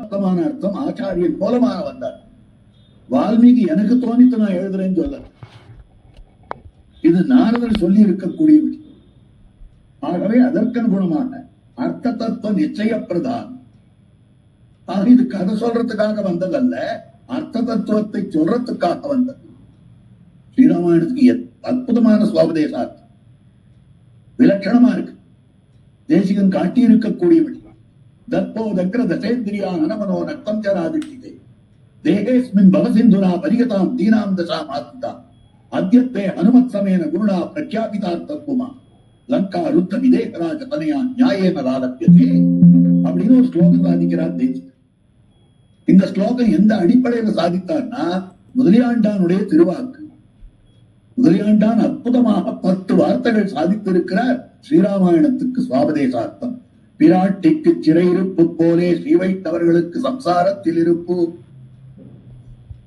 அர்த்தமான அர்த்தம் ஆச்சாரியன் மூலமாக வந்தார். வால்மீகி எனக்கு தோணித்து நான் எழுதுறேன்னு சொல்ல இது நாரதர் சொல்லி இருக்கக்கூடிய விஷயம் ஆகவே அதற்கனுகுணமான அர்த்த தத்துவ நிச்சயப்பிரதான் ஆக இது கதை சொல்றதுக்காக வந்ததல்ல அர்த்த தத்துவத்தை சொல்றதுக்காக வந்தது. ஸ்ரீராமாயணத்துக்கு அற்புதமான சுவாபதேசார்த்தம் விலட்சணமா இருக்கு. தேசிகன் காட்டி இருக்கக்கூடிய விஷயம் தப்போ தக்ர தசேந்திரியா நனமனோ நக்தம் ஜராதிஷ்டிதே தேகேஸ்மின் பவசிந்துனா பரிகதாம் தீனாம் தசா ஆத்மதா அத்யத்தே ஹனுமத் சமேன குருணா பிரக்யாபிதார்த்தத்துவமா லங்கா ருத்த விதேகராஜ தனையா நியாயேன ராலப்பியதே அப்படின்னு ஒரு ஸ்லோகம் சாதிக்கிறார் தேசிகன் இந்த ஸ்லோகம் எந்த அடிப்படையில சாதித்தார்னா முதலியாண்டானுடைய திருவாக்கு. முதலியாண்டான் அற்புதமாக பத்து வார்த்தைகள் சாதித்திருக்கிறார் ஸ்ரீராமாயணத்துக்கு சுவாபதேசார்த்தம். பிராட்டிக்கு சிறையிருப்பு போலே ஸ்ரீ வைத்தவர்களுக்கு சம்சாரத்தில் இருப்பு.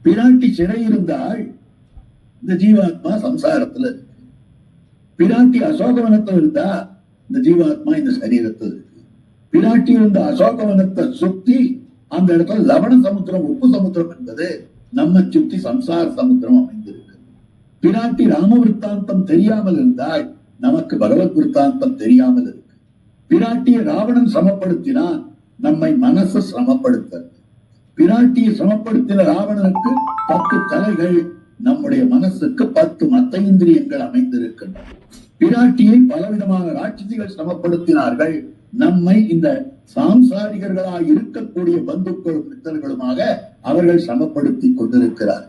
பிராட்டி சிறை இருந்தால் இந்த ஜீவாத்மா சம்சாரத்துல இருக்கு. பிராட்டி அசோகவனத்தில் இருந்தா இந்த ஜீவாத்மா இந்த சரீரத்தில் இருக்கு. பிராட்டி இருந்த அசோகவனத்தை சுத்தி அந்த இடத்துல லவண சமுத்திரம் உப்பு சமுத்திரம் என்பது நம்ம சுத்தி சம்சார சமுத்திரம் அமைந்திருக்கு. பிராட்டி ராம விற்த்தாந்தம் தெரியாமல் இருந்தால் நமக்கு பகவத் விற்த்தாந்தம் தெரியாமல் இருக்கு. பிராட்டியை ராவணன் சிரமப்படுத்தினான் நம்மை மனசு சிரமப்படுத்தல் பிராட்டியை சமப்படுத்தின ராவணனுக்கு பத்து தலைகள் நம்முடைய மனசுக்கு பத்து மத்த இந்திரியங்கள் அமைந்திருக்கின்றன. பிராட்டியை பலவிதமான ராட்சசிகள் சிரமப்படுத்தினார்கள் நம்மை இந்த சாம்சாரிகர்களாய் இருக்கக்கூடிய பந்துக்களும் மித்தர்களுமாக அவர்கள் சமப்படுத்தி கொண்டிருக்கிறார்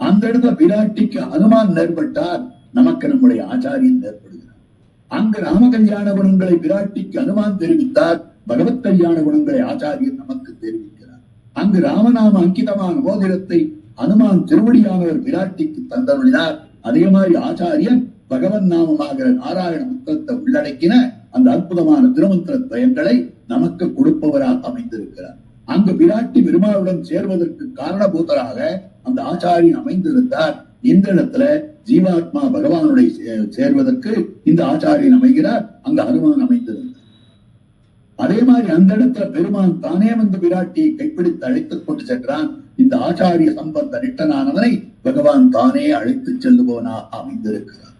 அந்த இடத்துல பிராட்டிக்கு அனுமான் நேர்பட்டால் நமக்கு நம்முடைய ஆச்சாரியன் ஏற்படுகிறார் அங்கு ராம கல்யாண குணங்களை பிராட்டிக்கு அனுமான் தெரிவித்தார். பகவத் கல்யாண குணங்களை ஆச்சாரியன் நமக்கு தெரிவிக்கிறார். அங்கு ராமநாம அங்கிதமான மோதிரத்தை அனுமான் திருவடியானவர் பிராட்டிக்கு தந்தருளினார். அதே மாதிரி ஆச்சாரியன் பகவன் நாமமாகிற நாராயண மந்திரத்தை உள்ளடக்கின அந்த அற்புதமான திருமந்திர பயன்களை நமக்கு கொடுப்பவராக அமைந்திருக்கிறார். அங்கு பிராட்டி பெருமாளுடன் சேர்வதற்கு காரணபூதராக அந்த ஆச்சாரியன் அமைந்திருந்தார். இந்த இடத்துல ஜீவாத்மா பகவானுடைய சேர்வதற்கு இந்த ஆச்சாரியன் அமைகிறார் அங்க ஹனுமான் அமைந்திருந்தார். அதே மாதிரி அந்த இடத்துல பெருமான் தானே வந்து விராட்டியை கைப்பிடித்து அழைத்துக் கொண்டு சென்றான். இந்த ஆச்சாரிய சம்பந்த நிட்டனானவனை பகவான் தானே அழைத்துச் செல்லுபோனா அமைந்திருக்கிறார்.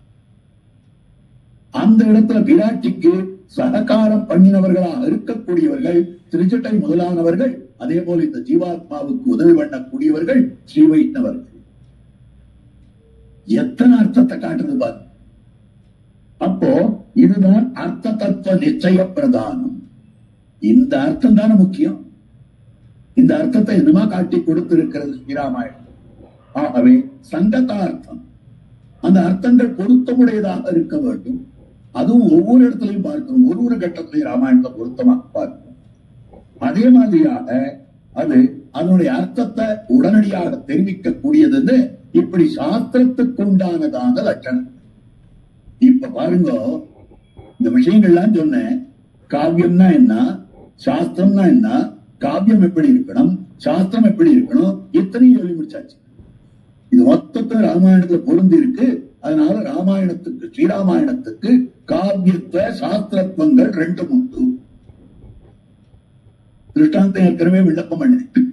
அந்த இடத்துல விராட்டிக்கு சககாரம் பண்ணினவர்களாக இருக்கக்கூடியவர்கள் திருச்சட்டை முதலானவர்கள் அதே போல இந்த ஜீவாத்மாவுக்கு உதவி பண்ணக்கூடியவர்கள் ஸ்ரீ வைஷ்ணவர்கள். எத்தனை அர்த்தத்தை காட்டுறது பாரு. அப்போ இதுதான் அர்த்த தத்துவ நிச்சய பிரதானம். இந்த அர்த்தம் தானே முக்கியம். இந்த அர்த்தத்தை என்னமா காட்டி கொடுத்திருக்கிறது ஸ்ரீராமாயணம்? ஆகவே சங்கதார்த்தம். அந்த அர்த்தங்கள் பொருத்தமுடையதாக இருக்க வேண்டும். அதுவும் ஒவ்வொரு இடத்துலையும் பார்க்கணும் ஒரு ஒரு கட்டத்திலையும் ராமாயணத்தை பொருத்தமாக பார்க்கணும் அதே மாதிரியாக அது அதனுடைய அர்த்தத்தை உடனடியாக தெரிவிக்கக்கூடியதுன்னு இப்படி சாஸ்திரத்துக்கு உண்டானதான லட்சணம். இப்ப பாருங்க இந்த விஷயங்கள்லாம் சொன்னேன். காவியம்னா என்ன? சாஸ்திரம்னா என்ன? காவியம் எப்படி இருக்கணும்? சாஸ்திரம் எப்படி இருக்கணும்? இத்தனையும் சொல்லி முடிச்சாச்சு. இது மொத்தத்தை ராமாயணத்துல பொருந்தி இருக்கு. அதனால ராமாயணத்துக்கு ஸ்ரீராமாயணத்துக்கு காவியத்துவ சாஸ்திரத்துவங்கள் ரெண்டு உண்டு. திருஷ்டாந்தம் ஏற்கனவே விண்ணப்பம் பண்ணேன்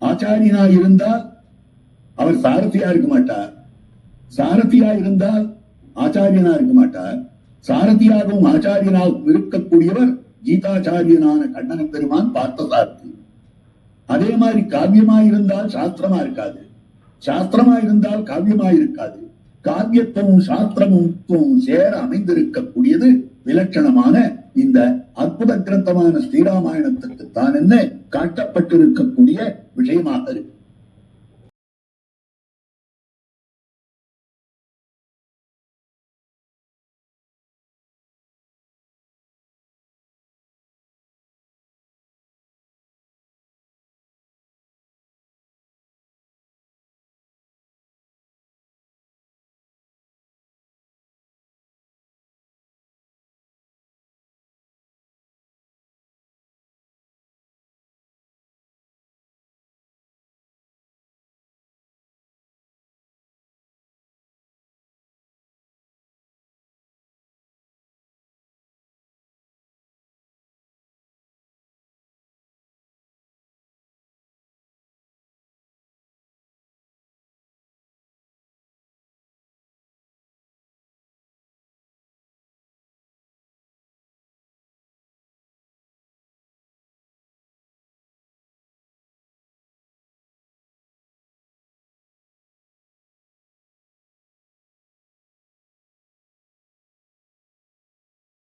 ஆச்சாரியனா இருந்தால் அவர் சாரதியா இருக்க மாட்டார். சாரதியா இருந்தால் ஆச்சாரியனா இருக்க மாட்டார். சாரதியாகவும் ஆச்சாரியனாகவும் இருக்கக்கூடியவர் கீதாச்சாரியனான கண்ணன பெருமான் பார்த்த சாரதி அதே மாதிரி காவியமா இருந்தால் சாஸ்திரமா இருக்காது. சாஸ்திரமா இருந்தால் காவியமா இருக்காது. காவியத்துவமும் சாஸ்திரமும் சேர அமைந்திருக்கக்கூடியது விலட்சணமான இந்த அற்புத கிரந்தமான ஸ்ரீராமாயணத்துக்கு தான் என்ன காட்டப்பட்டிருக்கக்கூடிய விஷயமாக இருக்கு.